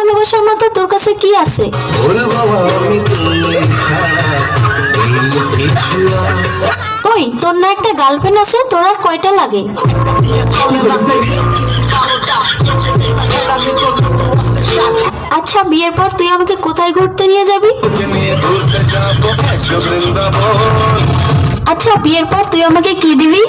ভালোবাসার মতো তোর কাছে কি আছে? ওই তোর না একটা গার্লফ্রেন্ড আছে তোর আর কয়টা লাগে? আচ্ছা বিয়ের পর তুই আমাকে কোথায় ঘুরতে নিয়ে যাবি? আচ্ছা বিয়ের পর তুই আমাকে কি দিবি?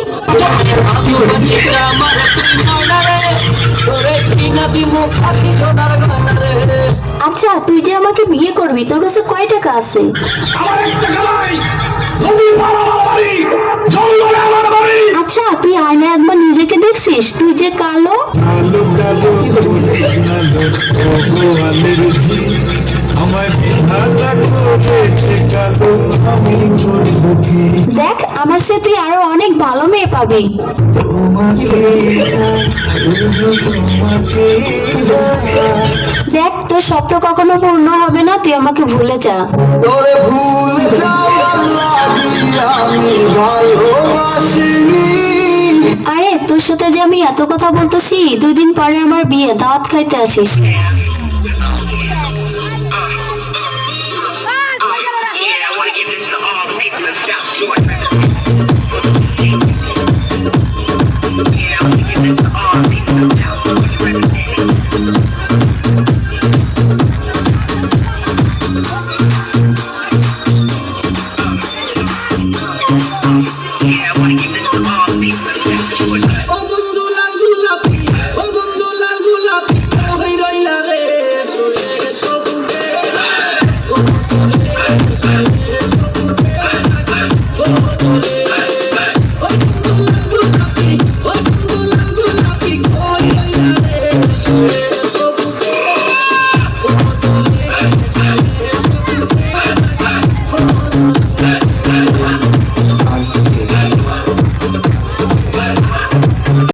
আচ্ছা তুই যে আমাকে বিয়ে করবি তোর কাছে কয় টাকা আছে আচ্ছা তুই আয়না একবার নিজেকে দেখছিস তুই যে কালো দুঃখী দেখ আমার সে তুই আরও অনেক ভালো মেয়ে পাবি। দেখ তোর স্বপ্ন কখনো পূর্ণ হবে না তুই আমাকে ভুলে যা। আরে তোর সাথে যে আমি এত কথা বলতেছি দুই দিন পরে আমার বিয়ে দাওয়াত খাইতে আসিস। Yeah, I wanna keep this to all the people.